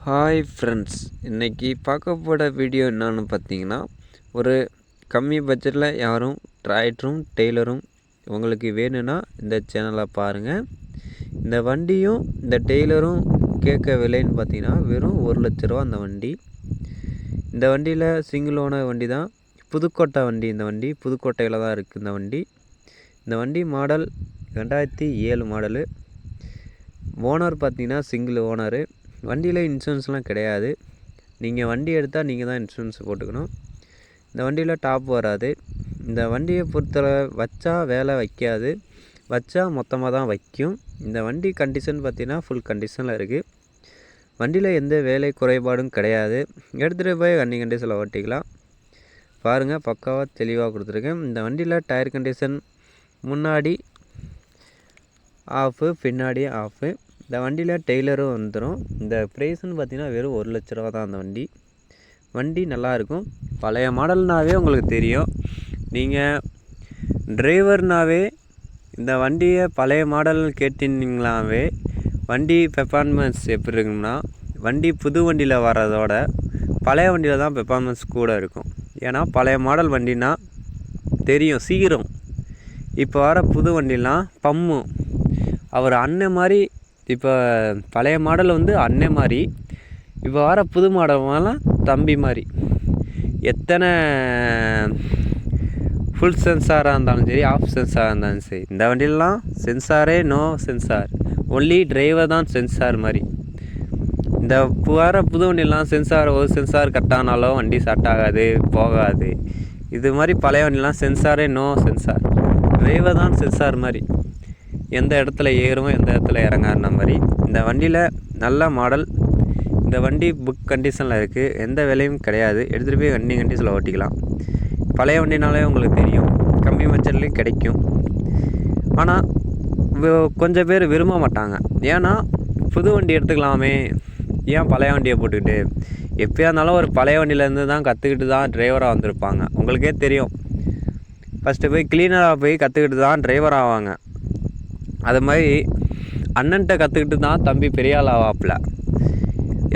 Hi friends இன்றைக்கி பார்க்க போகிற வீடியோ என்னன்னு பார்த்தீங்கன்னா ஒரு கம்மி பட்ஜெட்டில் யாரும் ட்ராக்டரும் டெய்லரும் உங்களுக்கு வேணும்னா இந்த சேனலை பாருங்கள் இந்த வண்டியும் இந்த டெய்லரும் கேட்க விலைன்னு பார்த்தீங்கன்னா வெறும் ஒரு லட்ச ரூபா அந்த வண்டி. இந்த வண்டியில் சிங்கிள் ஓனர் வண்டி தான் புதுக்கோட்டை வண்டி இந்த வண்டி புதுக்கோட்டையில் தான் இருக்குது இந்த வண்டி. இந்த வண்டி மாடல் ரெண்டாயிரத்தி ஏழு மாடலு ஓனர் பார்த்தீங்கன்னா சிங்கிள் ஓனரு வண்டியில் இன்சூரன்ஸ்லாம் கிடையாது. நீங்கள் வண்டி எடுத்தால் நீங்கள் தான் இன்சூரன்ஸ் போட்டுக்கணும். இந்த வண்டியில் டாப் வராது. இந்த வண்டியை பொறுத்தவரை வச்சா வேலை வைக்காது. வச்சா மொத்தமாக தான் வைக்கும். இந்த வண்டி கண்டிஷன் பார்த்திங்கன்னா ஃபுல் கண்டிஷனில் இருக்குது வண்டியில் எந்த வேலை குறைபாடும் கிடையாது. எடுத்துகிட்டு போய் வண்டி கண்டிஷனில் ஓட்டிக்கலாம். பாருங்கள் பக்காவாக தெளிவாக கொடுத்துருக்கேன். இந்த வண்டியில் டயர் கண்டிஷன் முன்னாடி ஆஃபு பின்னாடி ஆஃபு இந்த வண்டியில் டெய்லரும் வந்துடும் இந்த ப்ரைஸ்ன்னு பார்த்தீங்கன்னா வெறும் ஒரு லட்ச ரூபா தான் அந்த வண்டி. வண்டி நல்லாயிருக்கும் பழைய மாடல்னாவே உங்களுக்கு தெரியும். நீங்கள் டிரைவர்னாவே இந்த வண்டியை பழைய மாடல் கேட்டிருந்தீங்களாவே வண்டி பெர்ஃபார்மன்ஸ் எப்படி இருக்கும்னா வண்டி புது வண்டியில் வர்றதோட பழைய வண்டியில் தான் பெர்ஃபார்மன்ஸ் கூட இருக்கும். ஏன்னா பழைய மாடல் வண்டினா தெரியும் சீக்கிரம். இப்போ வர புது வண்டிலாம் பம்மு. அவர் அண்ணன் மாதிரி இப்போ பழைய மாடல் வந்து அன்னை மாதிரி இப்போ வர புது மாடல்லாம் தம்பி மாதிரி. எத்தனை ஃபுல் சென்சாராக இருந்தாலும் சரி ஆஃப் சென்சாராக இருந்தாலும் சரி இந்த வண்டியிலலாம் சென்சாரே நோ சென்சார் ஒன்லி டிரைவர் தான் சென்சார் மாதிரி. இந்த வர புது வண்டிலாம் சென்சார் ஒரு சென்சார் கட்டானாலும் வண்டி ஸ்டார்ட் ஆகாது போகாது. இது மாதிரி பழைய வண்டிலாம் சென்சாரே நோ சென்சார் டிரைவர் தான் சென்சார் மாதிரி. எந்த இடத்துல ஏறும் எந்த இடத்துல இறங்காருன மாதிரி. இந்த வண்டியில் நல்ல மாடல். இந்த வண்டி புக் கண்டிஷனில் இருக்குது எந்த விலையும் கிடையாது. எடுத்துகிட்டு போய் வண்டி கண்டிஷனில் ஓட்டிக்கலாம். பழைய வண்டினாலே உங்களுக்கு தெரியும். கம்மி பட்ஜெட்லேயும் கிடைக்கும். ஆனால் கொஞ்சம் பேர் விரும்ப மாட்டாங்க. ஏன்னா புது வண்டி எடுத்துக்கலாமே. ஏன் பழைய வண்டியை போட்டுக்கிட்டு? எப்போயா இருந்தாலும் ஒரு பழைய வண்டியிலேருந்து தான் கற்றுக்கிட்டு தான் டிரைவராக வந்திருப்பாங்க. உங்களுக்கே தெரியும். ஃபஸ்ட்டு போய் க்ளீனராக போய் கற்றுக்கிட்டு தான் டிரைவர் ஆவாங்க. அது மாதிரி அண்ணன்ட்ட கற்றுக்கிட்டு தான் தம்பி பெரிய ஆள் ஆவாப்பில்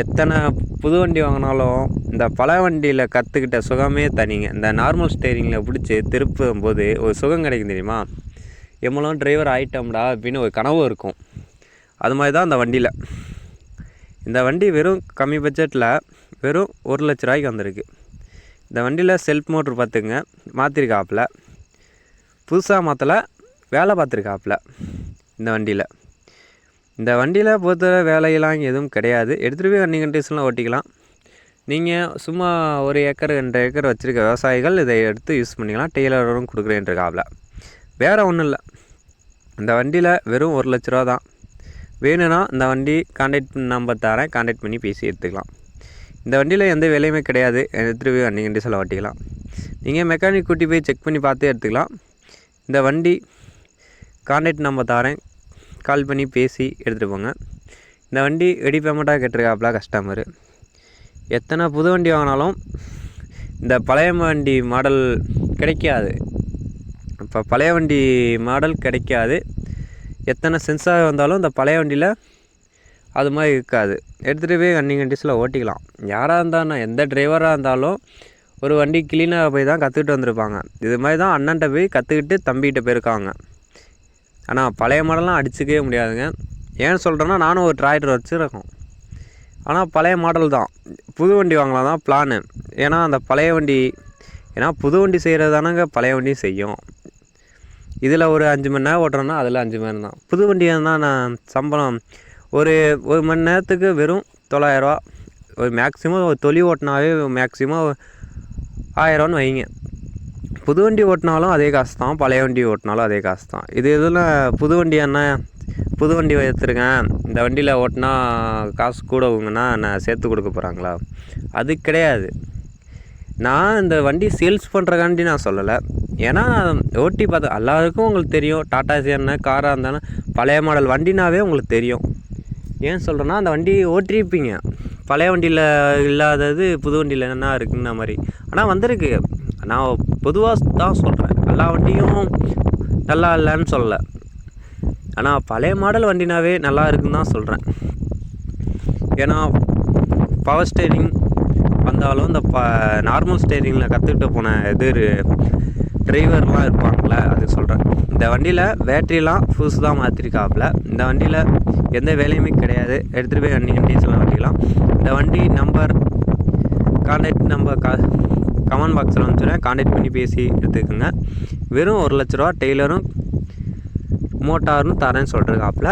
எத்தனை புது வண்டி வாங்கினாலும் இந்த பழைய வண்டியில் கற்றுக்கிட்ட சுகமே தனிங்க. இந்த நார்மல் ஸ்டேரிங்கில் பிடிச்சி திருப்பும் போது ஒரு சுகம் கிடைக்கும் தெரியுமா? எம்மளும் டிரைவர் ஆகிட்டோம்டா அப்படின்னு ஒரு கனவு இருக்கும். அது மாதிரி தான் அந்த வண்டியில். இந்த வண்டி வெறும் கம்மி பட்ஜெட்டில் வெறும் ஒரு லட்ச ரூபாய்க்கு வந்திருக்கு. இந்த வண்டியில் செல்ஃப் மோட்ரு பார்த்துங்க மாற்றிருக்காப்புல புதுசாக மாற்றலை வேலை பார்த்துருக்காப்புல. இந்த வண்டியில். இந்த வண்டியில் பொறுத்தவரை வேலையெல்லாம் எதுவும் கிடையாது. எடுத்துகிட்டு போய் வண்டி கண்டிஷன்லாம் ஓட்டிக்கலாம். நீங்கள் சும்மா ஒரு ஏக்கர் ரெண்டு ஏக்கர் வச்சுருக்க விவசாயிகள் இதை எடுத்து யூஸ் பண்ணிக்கலாம். டெய்லரும் கொடுக்குறேன்ருக்காப்புல வேறு ஒன்றும் இல்லை. இந்த வண்டியில் வெறும் ஒரு லட்ச ரூபா தான். வேணும்னா இந்த வண்டி கான்டாக்ட் நம்பர் தரேன். கான்டாக்ட் பண்ணி பேசி எடுத்துக்கலாம். இந்த வண்டியில் எந்த வேலையுமே கிடையாது. எடுத்துகிட்டு போய் வண்டி கண்டிஷனில் ஓட்டிக்கலாம். நீங்கள் மெக்கானிக் கூட்டி போய் செக் பண்ணி பார்த்து எடுத்துக்கலாம். இந்த வண்டி கான்டாக்ட் நம்பர் தரேன் கால் பண்ணி பேசி எடுத்துகிட்டு போங்க. இந்த வண்டி ரெடி பேமெண்ட்டாக கேட்டிருக்காப்புல கஸ்டமர் எத்தனை புது வண்டி வாங்கினாலும் இந்த பழைய வண்டி மாடல் கிடைக்காது. இப்போ பழைய வண்டி மாடல் கிடைக்காது. எத்தனை சென்சார் வந்தாலும் இந்த பழைய வண்டியில் அது மாதிரி இருக்காது. எடுத்துகிட்டு போய் வண்டி கண்டிஷனில் ஓட்டிக்கலாம். யாராக இருந்தாலும் எந்த டிரைவராக இருந்தாலும் ஒரு வண்டி கிளீனாக போய் தான் கற்றுக்கிட்டு வந்திருப்பாங்க. இது மாதிரி தான் அண்ணன்ட்ட போய் கற்றுக்கிட்டு தம்பிகிட்ட போயிருக்காங்க. ஆனால் பழைய மாடல்லாம் அடிச்சுக்கவே முடியாதுங்க. ஏன் சொல்கிறேன்னா நானும் ஒரு டிராக்டர் வச்சுருக்கோம். ஆனால் பழைய மாடல் தான். புது வண்டி வாங்கலாம் தான் பிளானு ஏன்னா அந்த பழைய வண்டி ஏன்னா புது வண்டி செய்கிறது தானங்க பழைய வண்டியும் செய்யும். இதில் ஒரு அஞ்சு மணி நேரம் ஓட்டுறோன்னா அதில் அஞ்சு மணி நேரம் தான். புது வண்டி தான் நான் சம்பளம் ஒரு ஒரு மணி நேரத்துக்கு வெறும் தொள்ளாயிரரூவா ஒரு மேக்ஸிமம் ஒரு தொழில் ஓட்டினாவே மேக்ஸிமம் ஆயிரம்னு வைங்க. புது வண்டி ஓட்டினாலும் அதே காசு தான் பழைய வண்டி ஓட்டினாலும் அதே காசு தான் இது இதில் புது வண்டி என்ன புது வண்டி எடுத்துருக்கேன். இந்த வண்டியில் ஓட்டினா காசு கூட உங்கன்னா நான் சேர்த்து கொடுக்க போகிறாங்களா அது கிடையாது. நான் இந்த வண்டி சேல்ஸ் பண்ணுறக்காண்டி நான் சொல்லலை. ஏன்னா ஓட்டி பார்த்தேன் எல்லாருக்கும் உங்களுக்கு தெரியும். டாட்டா என்ன காராக இருந்தாலும் பழைய மாடல் வண்டினாவே உங்களுக்கு தெரியும். ஏன் சொல்கிறேன்னா அந்த வண்டி ஓட்டிருப்பீங்க பழைய வண்டியில் இல்லாதது புது வண்டியில் என்ன இருக்குன்னா மாதிரி. ஆனால் வந்திருக்கு. நான் பொதுவாக தான் சொல்கிறேன் எல்லா வண்டியும் நல்லா இல்லைன்னு சொல்லலை. ஆனால் பழைய மாடல் வண்டினாவே நல்லா இருக்குன்னு தான் சொல்கிறேன் ஏன்னா பவர் ஸ்டேரிங் வந்தாலும் இந்த ப நார்மல் ஸ்டேரிங்கில் கற்றுக்கிட்டு போன இது டிரைவர்லாம் இருப்பாங்கள்ல அது சொல்கிறேன் இந்த வண்டியில் பேட்டரிலாம் புதுசு தான் மாற்றிருக்காப்புல இந்த வண்டியில் எந்த வேலையுமே கிடையாது. எடுத்துகிட்டு போய் வண்டி டீசல்லாம் வண்டிக்கலாம் இந்த வண்டி நம்பர் கான்டாக்ட் நம்பர் கா கமெண்ட் பாக்ஸில் வந்துச்சுன்னா காண்டாக்ட் பண்ணி பேசி எடுத்துக்கோங்க. வெறும் ஒரு லட்ச ரூபா டெய்லரும் மோட்டாரும் தரேன்னு சொல்லிருக்காப்புல.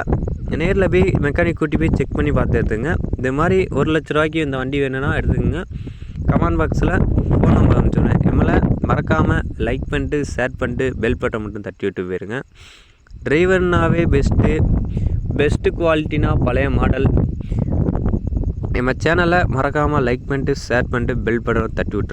நேரில் போய் மெக்கானிக் கூட்டி போய் செக் பண்ணி பார்த்து எடுத்துங்க இந்த மாதிரி ஒரு லட்ச ரூபாய்க்கு இந்த வண்டி வேணும்னா எடுத்துக்கோங்க. கமெண்ட் பாக்ஸில் ஃபோன் நம்பர் அனுப்பிச்சுடுறேன். எம்எல்ஏ மறக்காமல் லைக் பண்ணிட்டு ஷேர் பண்ணிட்டு பெல் பட்டன் மட்டும் தட்டி விட்டு போயிருங்க. டிரைவர்னாவே பெஸ்ட்டு பெஸ்ட்டு குவாலிட்டினா பழைய மாடல் நம்ம சேனலை மறக்காமல் லைக் பண்ணிட்டு ஷேர் பண்ணிட்டு பெல் பட்டன் தட்டி விட்ருங்க